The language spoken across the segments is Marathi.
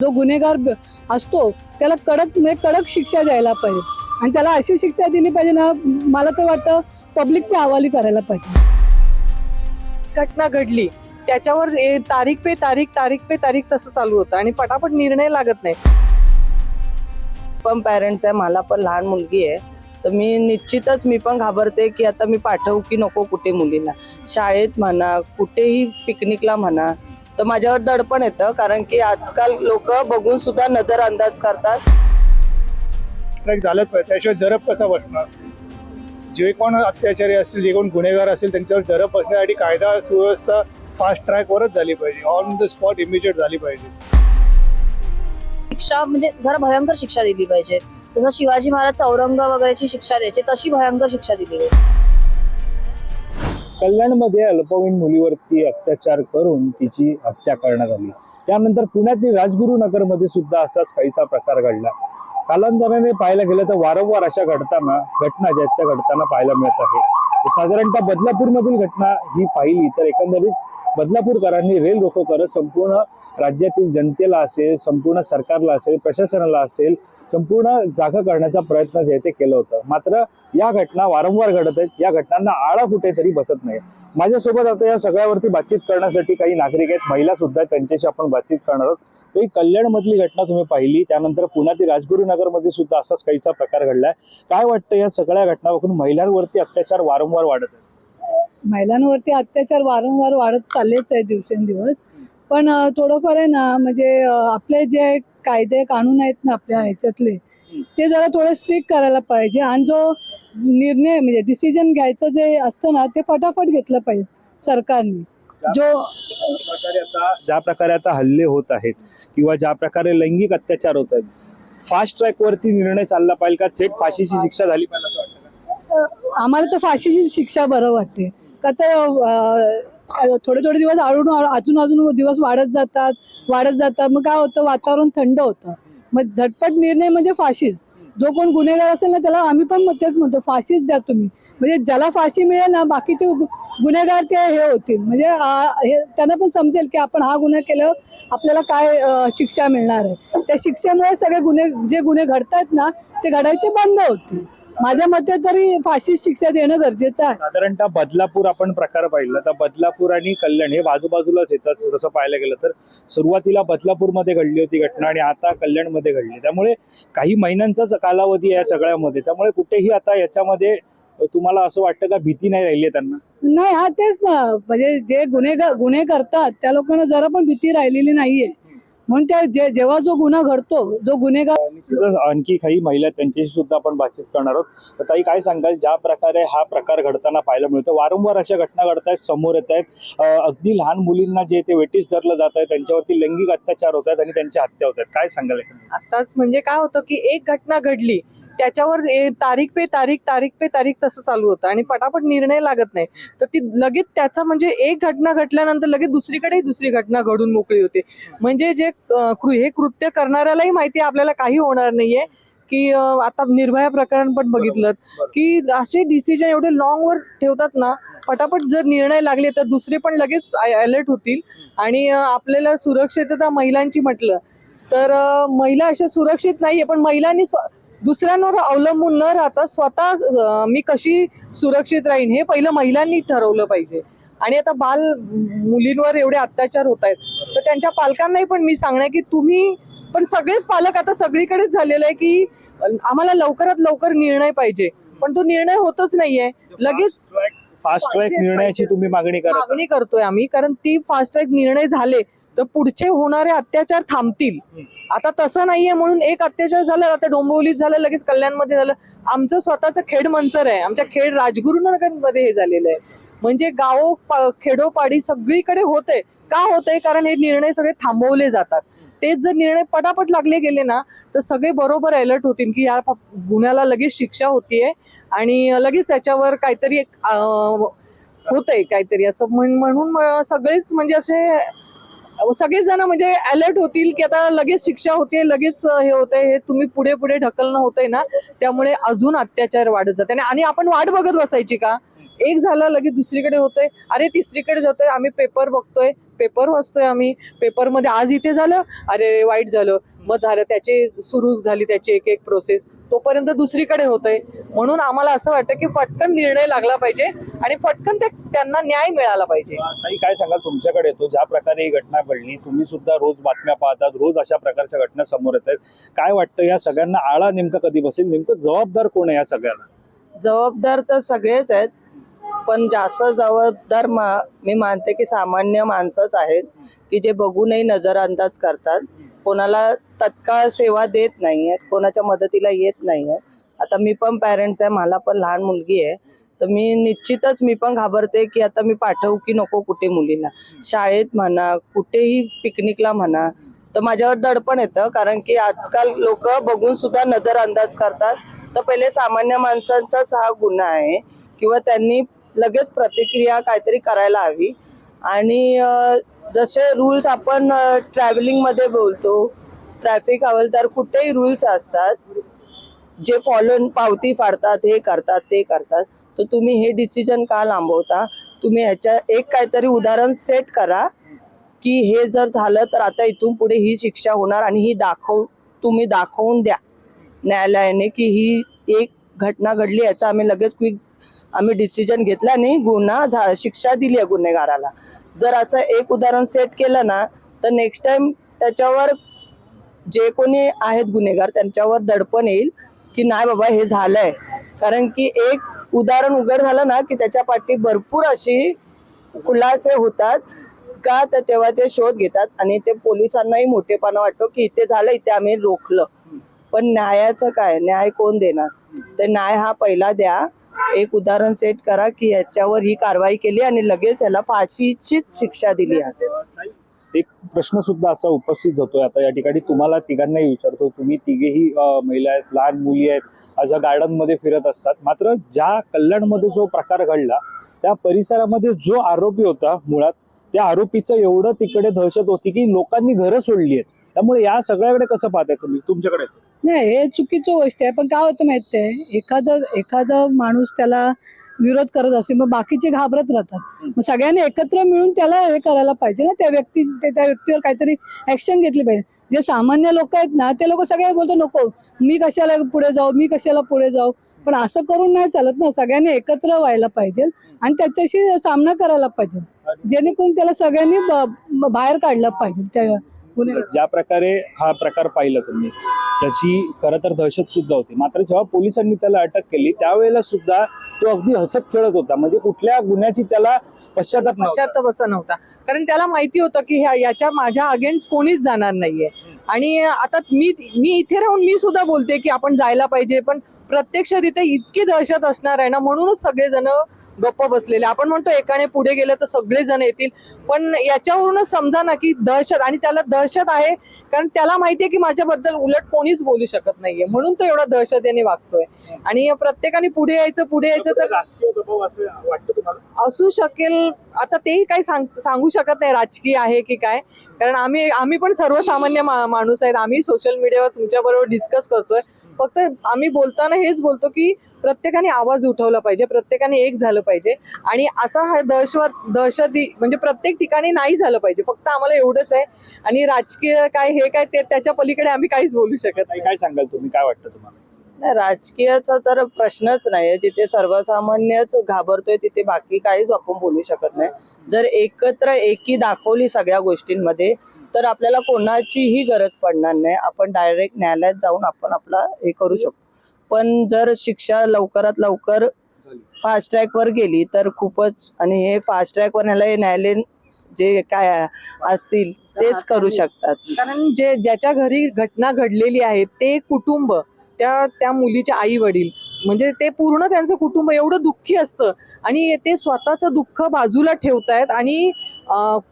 जो गुन्हेगार असतो त्याला कडक म्हणजे कडक शिक्षा द्यायला पाहिजे. आणि त्याला अशी शिक्षा दिली पाहिजे ना मला तर वाटतं पब्लिकच्या हवाली करायला पाहिजे. घटना घडली. त्याच्यावर तारीख पे तारीख तारीख पे तारीख तसं चालू होतं आणि पटापट निर्णय लागत नाही. पण पॅरेंट्स आहे मला पण लहान मुलगी आहे. तर मी निश्चितच मी पण घाबरते की आता मी पाठवू की नको कुठे मुलीला शाळेत म्हणा कुठेही पिकनिकला म्हणा तर माझ्यावर दडपण येतं कारण की आजकाल लोक बघून सुद्धा नजर अंदाज करतात. ट्रॅक झालंच पाहिजे त्याशिवाय जरब कसा बसणार? जे कोण अत्याचारी असतील जे कोण गुन्हेगार असतील त्यांच्यावर जरब बसण्यासाठी कायदा सुव्यवस्था फास्ट ट्रॅकवरच झाली पाहिजे. ऑन द स्पॉट इमिजिएट झाली पाहिजे. शिक्षा म्हणजे जरा भयंकर शिक्षा दिली पाहिजे. जसं शिवाजी महाराज चौरंग वगैरेची शिक्षा द्यायची तशी भयंकर शिक्षा दिली पाहिजे. कल्याणमध्ये अल्पवयीन मुलीवरती अत्याचार करून तिची हत्या करण्यात आली. त्यानंतर पुण्यातील राजगुरुनगरमध्ये सुद्धा असाच काहीसा प्रकार घडला. कालांतराने पाहायला गेलं तर वारंवार अशा घडताना घटना ज्या त्या घडताना पाहायला मिळत आहे. साधारणतः बदलापूरमधील घटना ही पाहिली तर एकंदरीत बदलापूरकरांनी रेल रोको करत संपूर्ण राज्यातील जनतेला असेल संपूर्ण सरकारला असेल प्रशासनाला असेल संपूर्ण जागा करण्याचा प्रयत्न जे ते केलं होतं. मात्र या घटना वारंवार घडत आहेत. या घटनांना आळा कुठेतरी बसत नाही. माझ्यासोबत आता या सगळ्यावरती बातचीत करण्यासाठी काही नागरिक आहेत. महिला सुद्धा त्यांच्याशी आपण बातचीत करणार आहोत. तर ही कल्याण मधली घटना तुम्ही पाहिली. त्यानंतर पुण्यातील राजगुरुनगरमध्ये सुद्धा असाच काहीसा प्रकार घडलाय. काय वाटतं या सगळ्या घटना बघून महिलांवरती अत्याचार वारंवार वाढत आहेत? महिलांवरती अत्याचार वारंवार वाढत चाललेच आहे दिवसेंदिवस. पण थोडंफार आहे ना म्हणजे आपले जे कायदे कानून आहेत ना आपल्या ह्याच्यातले ते जरा थोडे स्ट्रिक्ट करायला पाहिजे. आणि जो निर्णय म्हणजे डिसिजन घ्यायचं जे असतं ना ते फटाफट घेतलं पाहिजे सरकारने. जो ज्या प्रकारे आता ज्या प्रकारे आता हल्ले होत आहेत किंवा ज्या प्रकारे लैंगिक अत्याचार होत आहेत फास्ट ट्रॅक वरती निर्णय चालला पाहिजे का? थेट फाशीची शिक्षा झाली पाहिजे आम्हाला तर फाशीची शिक्षा बरं वाटते. का तर थोडे थोडे दिवस आळून अजून अजून दिवस वाढत जातात वाढत जातात. मग काय होतं वातावरण थंड होतं. मग झटपट निर्णय म्हणजे फाशीच. जो कोण गुन्हेगार असेल ना त्याला आम्ही पण तेच म्हणतो फाशीच द्या तुम्ही. म्हणजे ज्याला फाशी मिळेल ना बाकीचे गुन्हेगार ते हे होतील. म्हणजे हे त्यांना पण समजेल की आपण हा गुन्हा केल्यावर आपल्याला काय शिक्षा मिळणार आहे. त्या शिक्षेमुळे सगळे गुन्हे जे गुन्हे घडतात ना ते घडायचे बंद होतील. माझ्या मते तरी फाशी शिक्षा देणं गरजेचं आहे. साधारणतः बदलापूर आपण प्रकार पाहिला तर बदलापूर आणि कल्याण हे बाजूबाजूलाच येतात. तसं पाहायला गेलं तर सुरुवातीला बदलापूरमध्ये घडली होती घटना आणि आता कल्याणमध्ये घडली. त्यामुळे काही महिन्यांचाच कालावधी आहे या सगळ्यामध्ये. त्यामुळे कुठेही आता याच्यामध्ये तुम्हाला असं वाटतं का भीती नाही राहिली त्यांना? नाही हा तेच ना. म्हणजे जे गुन्हे गुन्हे करतात त्या लोकांना जरा पण भीती राहिलेली नाहीये. म्हणून त्या जे जेव्हा जो गुन्हा घडतो जो गुन्हेगार आणखी काही महिला आहेत, त्यांच्याशी सुद्धा आपण बातचीत करणार आहोत. तर ताई काय सांगाल? ज्या प्रकारे हा प्रकार घडताना पाहायला मिळतो वारंवार अशा घटना घडत आहेत समोर येत आहेत. अगदी लहान मुलींना जे ते वेटीस धरलं जात आहे त्यांच्यावरती लैंगिक अत्याचार होत आहेत आणि त्यांच्या हत्या होत आहेत. काय सांगाल? आताच म्हणजे काय होतं की एक घटना घडली त्याच्यावर तारीख पे तारीख तारीख पे तारीख तसं चालू होतं. आणि पटापट निर्णय लागत नाही. तर ती लगेच त्याचा म्हणजे एक घटना घडल्यानंतर लगेच दुसरीकडेही दुसरी घटना घडून मोकळी होते. म्हणजे जे हे कृत्य करणाऱ्यालाही माहिती आपल्याला काही होणार नाहीये. की आता निर्भया प्रकरण पण बघितलं. की असे डिसिजन एवढे लॉंग वर ठेवतात ना पटापट जर निर्णय लागले तर दुसरे पण लगेच अलर्ट होतील. आणि आपल्याला सुरक्षितता महिलांची म्हटलं तर महिला अशा सुरक्षित नाहीये पण महिलांनी दुसऱ्यांवर अवलंबून न राहता स्वतः मी कशी सुरक्षित राहीन हे पहिलं महिलांनी ठरवलं पाहिजे. आणि आता बाल मुलींवर एवढे अत्याचार होत आहेत. तर त्यांच्या पालकांनाही पण मी सांगणार की तुम्ही पण सगळेच पालक आता सगळीकडेच झालेलं आहे की आम्हाला लवकरात लवकर निर्णय पाहिजे. पण तो निर्णय होतच नाहीये. लगेच फास्ट ट्रॅक निर्णयाची तुम्ही मागणी मागणी करतोय आम्ही. कारण ती फास्ट ट्रॅक निर्णय झाले तर पुढचे होणारे अत्याचार थांबतील. आता तसं नाहीये म्हणून एक अत्याचार झाला आता डोंबिवलीत झालं लगेच कल्याणमध्ये झालं. आमचं स्वतःचं खेड मंचर आहे. आमच्या खेड राजगुरुनगरमध्ये हे झालेलं आहे. म्हणजे गावो खेडोपाडी सगळीकडे होते का होतंय? कारण हे निर्णय सगळे थांबवले जातात. तेच जर निर्णय पटापट लागले गेले ना तर सगळे बरोबर अलर्ट होतील की या गुन्ह्याला लगेच शिक्षा होतीये आणि लगेच त्याच्यावर काहीतरी एक होतंय काहीतरी असं म्हण- म्हणून सगळेच म्हणजे असे सगळेच जण म्हणजे अलर्ट होतील की आता लगेच शिक्षा होते लगेच हे होतंय हे तुम्ही पुढे पुढे ढकलणं होतंय ना त्यामुळे अजून अत्याचार वाढत जाते आणि- आणि आपण वाट बघत बसायची का? एक झालं लगेच दुसरीकडे होतंय. अरे तिसरीकडे जातोय आम्ही पेपर बघतोय पेपर वाचतोय आम्ही. पेपरमध्ये आज इथे झालं अरे वाईट झालं. मग झालं त्याचे सुरू झाली त्याची एक एक प्रोसेस तोपर्यंत दुसरीकडे होतंय. म्हणून आम्हाला असं वाटतं की फटकन निर्णय लागला पाहिजे आणि फटकन ते त्यांना न्याय मिळाला पाहिजे. ताई काय सांगाल तुमच्याकडे? येतो ज्या प्रकारे ही घटना घडली तुम्ही सुद्धा रोज बातम्या पाहतात रोज अशा प्रकारच्या घटना समोर येत आहेत. काय वाटतं या सगळ्यांना आळा नेमकं कधी बसेल? नेमकं जबाबदार कोण आहे या सगळ्यांना? जबाबदार तर सगळेच आहेत पण जास्त जबाबदार मा मी मानते की सामान्य माणसंच आहेत की जे बघूनही नजरअंदाज करतात. कोणाला तत्काळ सेवा देत नाही आहेत कोणाच्या मदतीला येत नाही आहेत आता मी पण पॅरेंट्स आहे मला पण लहान मुलगी आहे. तर मी निश्चितच मी पण घाबरते की आता मी पाठवू की नको कुठे मुलीला शाळेत म्हणा कुठेही पिकनिकला म्हणा तर माझ्यावर दडपण येतं. कारण की आजकाल लोक बघून सुद्धा नजरअंदाज करतात. तर पहिले सामान्य माणसांचाच हा गुन्हा आहे किंवा त्यांनी लगेच प्रतिक्रिया काहीतरी करायला हवी. आणि जसे रूल्स आपण ट्रॅव्हलिंगमध्ये बोलतो ट्रॅफिक हवालदार कुठेही रूल्स असतात. जे फॉलो पावती फाडतात हे करतात ते करतात. तर तुम्ही हे डिसिजन का लांबवता? तुम्ही ह्याच्या एक काहीतरी उदाहरण सेट करा की हे जर झालं तर आता इथून पुढे ही शिक्षा होणार आणि ही दाखव तुम्ही दाखवून द्या न्यायालयाने की ही एक घटना घडली याचा आम्ही लगेच क्विक आम्ही डिसिजन घेतला आणि गुन्हा झा शिक्षा दिली आहे गुन्हेगाराला. जर असं एक उदाहरण सेट केलं ना तर नेक्स्ट टाइम त्याच्यावर जे कोणी आहेत गुन्हेगार त्यांच्यावर दडपण येईल की नाही बाबा हे झालंय. कारण की एक उदाहरण उघड झालं ना की त्याच्या पाठी भरपूर अशी खुलासे होतात का तर तेव्हा ते शोध घेतात आणि ते पोलिसांनाही मोठेपणा वाटतो की इथे झालं इथे आम्ही रोखलं. पण न्यायाचं काय? न्याय कोण देणार? तर न्याय हा पहिला द्या. एक उदाहरण सेट करा की याच्यावर ही कारवाई केली आणि लगेच याला फाशीचीच शिक्षा दिली आहे. एक प्रश्न सुद्धा असा उपस्थित होतोय आता या ठिकाणी. तुम्हाला तिघांनाही विचारतो. तुम्ही तिघेही महिला आहेत लहान मुली आहेत अशा गार्डनमध्ये फिरत असतात. मात्र ज्या कल्याणमध्ये जो प्रकार घडला त्या परिसरामध्ये जो आरोपी होता मुळात त्या आरोपीचं एवढं तिकडे दहशत होती की लोकांनी घरं सोडली आहेत. त्यामुळे या सगळ्याकडे कसं पाहताय तुम्ही? तुमच्याकडे? नाही हे चुकीची गोष्ट आहे. पण काय होतं माहिती आहे एखादं एखादा माणूस त्याला विरोध करत असेल मग बाकीचे घाबरत राहतात. मग सगळ्यांनी एकत्र मिळून त्याला हे करायला पाहिजे ना. त्या व्यक्ती त्या व्यक्तीवर काहीतरी ऍक्शन घेतली पाहिजे. जे सामान्य लोक आहेत ना ते लोक सगळे बोलतो नको मी कशाला पुढे जाऊ? मी कशाला पुढे जाऊ? पण असं करून नाही चालत ना. सगळ्यांनी एकत्र व्हायला पाहिजे आणि त्याच्याशी सामना करायला पाहिजे. जेणेकरून त्याला सगळ्यांनी बाहेर काढलं पाहिजे. त्या ज्या प्रकारे हा प्रकार पाहिला तुम्ही त्याची खरं तर दहशत सुद्धा होती. मात्र जेव्हा पोलिसांनी त्याला अटक केली त्यावेळेला सुद्धा तो अगदी हसत खेळत होता. म्हणजे कुठल्या गुन्ह्याची त्याला पश्चाताप. पश्चाताप असा नव्हता. कारण त्याला माहिती होतं की ह्या याच्या माझ्या अगेन्स्ट कोणीच जाणार नाहीये. आणि आता मी मी इथे राहून मी सुद्धा बोलते की आपण जायला पाहिजे पण प्रत्यक्ष तिथे इतकी दहशत असणार आहे ना म्हणूनच सगळेजण गप्प बसलेले. आपण म्हणतो एकाने पुढे गेलं तर सगळे जण येतील. पण याच्यावरूनच समजा ना की दहशत आणि त्याला दहशत आहे कारण त्याला माहितीये की माझ्याबद्दल उलट कोणीच बोलू शकत नाहीये. म्हणून तो एवढा दहशतेने वागतोय. आणि प्रत्येकाने पुढे यायचं पुढे यायचं तर असं वाटतं तुम्हाला? असू शकेल. आता तेही काही सांग सांगू शकत नाही राजकीय आहे की काय. कारण आम्ही आम्ही पण सर्वसामान्य माणूस आहेत. आम्ही सोशल मीडियावर तुमच्या बरोबर डिस्कस करतोय. फक्त आम्ही बोलताना हेच बोलतो की प्रत्येकाने आवाज उठवला पाहिजे प्रत्येकाने एक झालं पाहिजे. आणि असा हा दहशत दहशती म्हणजे प्रत्येक ठिकाणी नाही झालं पाहिजे. फक्त आम्हाला एवढंच आहे. आणि राजकीय काय हे काय ते त्याच्या पलीकडे आम्ही काहीच बोलू शकत नाही काय सांगाल तुम्ही? काय वाटतं तुम्हाला? नाही, राजकीयाचा तर प्रश्नच नाही जिथे सर्वसामान्यच घाबरतोय तिथे बाकी काहीच आपण बोलू शकत नाही. जर एकत्र एकी दाखवली सगळ्या गोष्टींमध्ये तर आपल्याला कोणाचीही गरज पडणार नाही. आपण डायरेक्ट न्यायालयात जाऊन आपण आपला हे करू शकतो. पण जर शिक्षा लवकरात लवकर फास्ट ट्रॅकवर गेली तर खूपच आणि हे फास्ट ट्रॅकवर न्यायालय हे न्यायालय जे काय असतील तेच करू शकतात. कारण जे ज्याच्या घरी घटना घडलेली आहे ते कुटुंब त्या त्या मुलीचे आई वडील म्हणजे ते पूर्ण त्यांचं कुटुंब एवढं दुःखी असतं आणि ते स्वतःचं दुःख बाजूला ठेवतायत आणि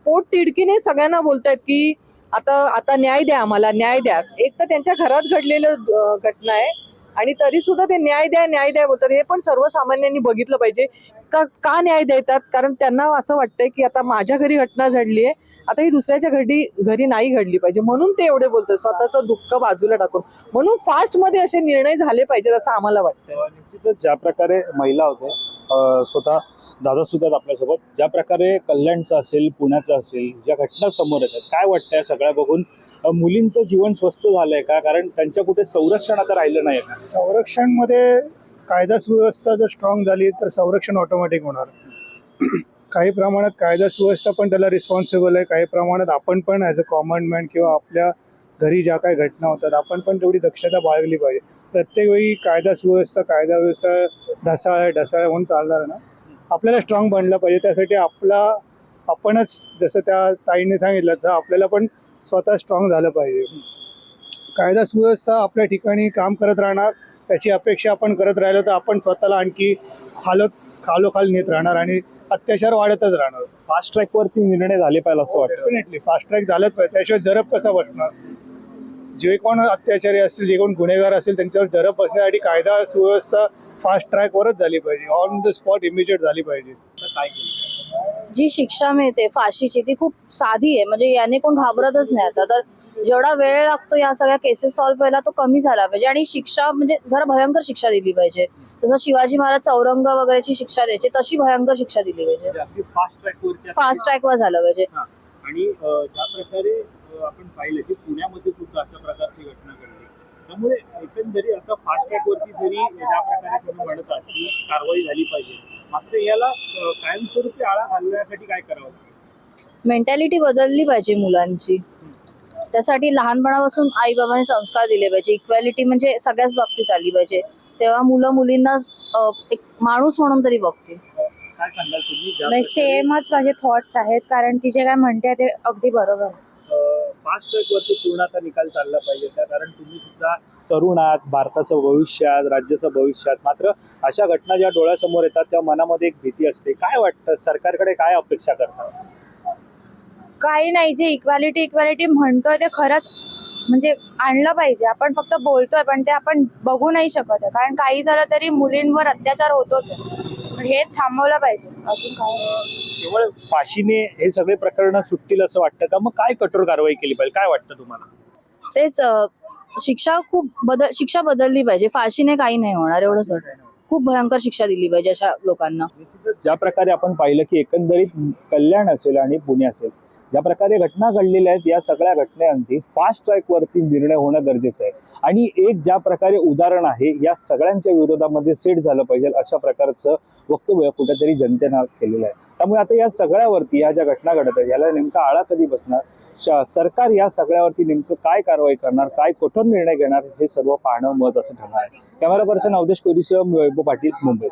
पोट तिडकीने सगळ्यांना बोलतायत की आता आता न्याय द्या आम्हाला न्याय द्या. एक तर त्यांच्या घरात घडलेलं घटना आहे. आणि तरी सुद्धा ते न्याय द्या न्याय द्या बोलतात. हे पण सर्वसामान्यांनी बघितलं पाहिजे. का का न्याय देतात? कारण त्यांना असं वाटतंय की आता माझ्या घरी घटना घडली आहे. आता ही दुसऱ्याच्या घडी घरी नाही घडली पाहिजे. म्हणून ते एवढे बोलतात. स्वतःचं दुःख बाजूला टाकून. म्हणून फास्टमध्ये असे निर्णय झाले पाहिजेत असं आम्हाला वाटतं निश्चितच ज्या प्रकारे महिला होते स्वतः दादा सुद्धा आपल्यासोबत. ज्या प्रकारे कल्याणचं असेल पुण्याचं असेल ज्या घटना समोर येतात काय वाटतं सगळ्या बघून? मुलींचं जीवन स्वस्त झालंय का? कारण त्यांच्या कुठे संरक्षण आता राहिलं नाही. का संरक्षणमध्ये कायदा सुव्यवस्था जर स्ट्रॉंग झाली तर संरक्षण ऑटोमॅटिक होणार. काही प्रमाणात कायदा सुव्यवस्था पण त्याला रिस्पॉन्सिबल आहे. काही प्रमाणात आपण पण ॲज अ कॉमन मॅन किंवा आपल्या घरी ज्या काही घटना होतात आपण पण तेवढी दक्षता बाळगली पाहिजे. प्रत्येक वेळी कायदा सुव्यवस्था कायदा व्यवस्था ढसाळ ढसाळ म्हणून चालणार ना? आपल्याला स्ट्रॉंग बनलं पाहिजे. त्यासाठी आपला आपणच जसं त्या ताईने सांगितलं तर आपल्याला पण स्वतः स्ट्रॉंग झालं पाहिजे. कायदा सुव्यवस्था आपल्या ठिकाणी काम करत राहणार त्याची अपेक्षा आपण करत राहिलो तर आपण स्वतःला आणखी खालो खालोखाल नेत राहणार आणि अत्याचार वाढतच राहणार. फास्ट ट्रॅकवरती निर्णय झाले पाहिजे असं वाटतं. डेफिनेटली फास्ट ट्रॅक झालंच पाहिजे. त्याशिवाय जरब कसा बसणार? जे कोण अत्याचारी असतील जे कोण गुन्हेगार असतील त्यांच्यावर जरब बसण्यासाठी कायदा सुव्यवस्था फास्ट ट्रॅकवरच झाली पाहिजे. ऑन द स्पॉट इमिजिएट झाली पाहिजे. जी शिक्षा मिळते फाशीची ती खूप साधी आहे. म्हणजे याने कोण घाबरतच नाही आता. तर जेवढा वेळ लागतो या सगळ्या केसेस सॉल्व्ह व्हायला तो कमी झाला पाहिजे. आणि शिक्षा म्हणजे जरा भयंकर शिक्षा दिली पाहिजे. जसं शिवाजी महाराज चौरंग वगैरेची शिक्षा द्यायची तशी भयंकर शिक्षा दिली पाहिजे. म्हणजे फास्ट फास्ट ट्रॅकवर झालं पाहिजे. आणि ज्या प्रकारे आपण पाहिलं की पुण्यामध्ये सुद्धा अशा प्रकारची घटना घडली. त्यामुळे एकंदरीत आता फास्ट ट्रॅकवरती जरी ज्या प्रकारे तुम्ही म्हणतात की कारवाई झाली पाहिजे मात्र याला कायमस्वरूपी आळा घालण्यासाठी काय करावं? मेंटॅलिटी बदलली पाहिजे मुलांची. त्यासाठी लहानपणापासून आई बाबांनी संस्कार दिले पाहिजे. इक्वॅलिटी म्हणजे सगळ्याच बाबतीत आली पाहिजे. तेव्हा मुलं मुलींना एक माणूस म्हणून तरी बघतील. काय सांगाल तुम्ही? ज्या नाही प्रकारे, सेमच माझे थॉट्स आहेत. कारण ती जे काय म्हणते ते अगदी बरोबर. आहे. फास्ट ट्रॅकवरती पूर्ण आता निकाल चालला पाहिजे. त्या कारण तुम्ही सुद्धा तरुण आहात भारताचं भविष्य आहात राज्याचं भविष्य आहात. मात्र अशा घटना ज्या डोळ्यासमोर येतात तेव्हा मनामध्ये एक भीती असते. काय वाटतं? सरकारकडे काय अपेक्षा करतात? काही नाही. जे इक्वॅलिटी इक्वॅलिटी म्हणतोय ते खरंच म्हणजे आणलं पाहिजे. आपण फक्त बोलतोय पण ते आपण बघू नाही शकत आहे. कारण काही झालं तरी मुलींवर अत्याचार होतोच आहे. हे थांबवलं पाहिजे. अजून काय. केवळ फाशीने हे सगळे प्रकरण सुटतील असं वाटतं का? मग काय कठोर कारवाई केली पाहिजे? काय वाटतं तुम्हाला? तेच अ, शिक्षा खूप बदल शिक्षा बदलली पाहिजे. फाशीने काही नाही होणार एवढंच वाटतं खूप भयंकर शिक्षा दिली पाहिजे अशा लोकांना. निश्चितच ज्या प्रकारे आपण पाहिलं की एकंदरीत कल्याण असेल आणि पुणे असेल ज्या प्रकारे घटना घडलेल्या आहेत या सगळ्या घटनेअंती फास्ट ट्रॅकवरती निर्णय होणं गरजेचं आहे. आणि एक ज्या प्रकारे उदाहरण आहे या सगळ्यांच्या विरोधामध्ये सेट झालं पाहिजे अशा प्रकारचं वक्तव्य कुठेतरी जनतेनं केलेलं आहे. त्यामुळे आता या सगळ्यावरती या ज्या घटना घडत आहेत याला नेमका आळा कधी बसणार? श- सरकार या सगळ्यावरती नेमकं काय कारवाई करणार? काय कठोर निर्णय घेणार? हे सर्व पाहणं महत्वाचं ठरणार आहे. कॅमेरा पर्सन अवधेश कोरीसह वैभव पाटील मुंबई.